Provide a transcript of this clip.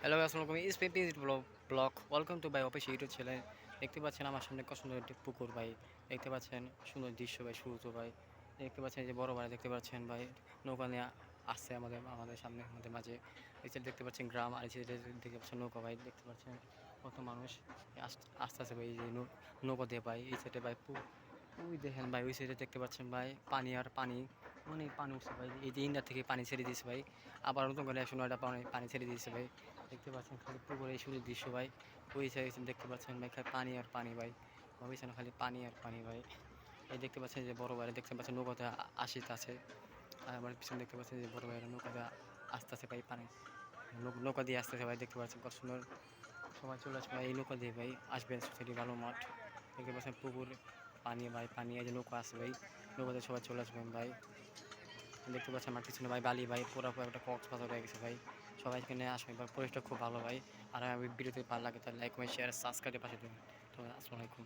Hello আসসালামু আলাইকুম ইস পেপি ব্লগ ওয়েলকাম টু বাই অফিস ইউটিউব চ্যানেল দেখতে পাচ্ছেন আমার সামনে কত সুন্দর একটি পুকুর, ভাই। দেখতে পাচ্ছেন সুন্দর দৃশ্য, ভাই সূর্য ভাই। দেখতে পাচ্ছেন যে বড় ভাই, দেখতে পাচ্ছেন, ভাই, নৌকা নিয়ে আসছে আমাদের আমাদের সামনে, আমাদের মাঝে। এই সাইড দেখতে পাচ্ছেন গ্রাম, আর এই দেখতে পাচ্ছেন নৌকা, ভাই। দেখতে পাচ্ছেন কত মানুষ আস- আসতে আসে ভাই যে নৌকা দিয়ে, ভাই। এই সাইডে, ভাই ওই দেখেন, ভাই, ওই সাইডে দেখতে পাচ্ছেন, ভাই, পানি আর পানি। অনেক পানি উঠছে ভাই। এই যে ইন্ডিয়া থেকে পানি ছেড়ে দিয়েছে ভাই। আবার নতুন করে একশো নয়টা পানি পানি ছেড়ে দিয়েছে ভাই। দেখতে পাচ্ছেন খালি পুকুরে এই সুন্দর দৃশ্য ভাই। ওই সাইড দেখতে পাচ্ছেন ভাই, খালি পানি আর পানি ভাই। ওইখানে খালি পানি আর পানি ভাই। এই দেখতে পাচ্ছেন যে বড় ভাই দেখতে পাচ্ছেন নৌকাতে আসিতে আছে। আর আমার পিছনে দেখতে পাচ্ছেন যে বড় ভাইয়ের নৌকাতে আসতে আছে ভাই, পানি। নৌকা দিয়ে আসতেছে ভাই, দেখতে পাচ্ছেন কত সুন্দর। সবাই চলে আসবে এই নৌকা দিয়ে ভাই, আসবেন সোসাইটি ভালো মাঠ। দেখতে পাচ্ছেন পুকুর। পানি ভাই পানি এই যে নৌকা আসে ভাই। নৌকাতে সবাই চলে আসবেন ভাই। দেখতে পাচ্ছেন আমার পিছনে ভাই বালি ভাই পুরো একটা কক্সবাজার হয়ে গেছে ভাই। সবাই এখানে আসবে ভাই, পরিবেশটা খুব ভালো ভাই। আর আমি ভিডিওতে ভালো লাগে তাহলে লাইক কমেন্ট শেয়ার সাবস্ক্রাইবের পাশে দেবেন। তো আসসালামু আলাইকুম।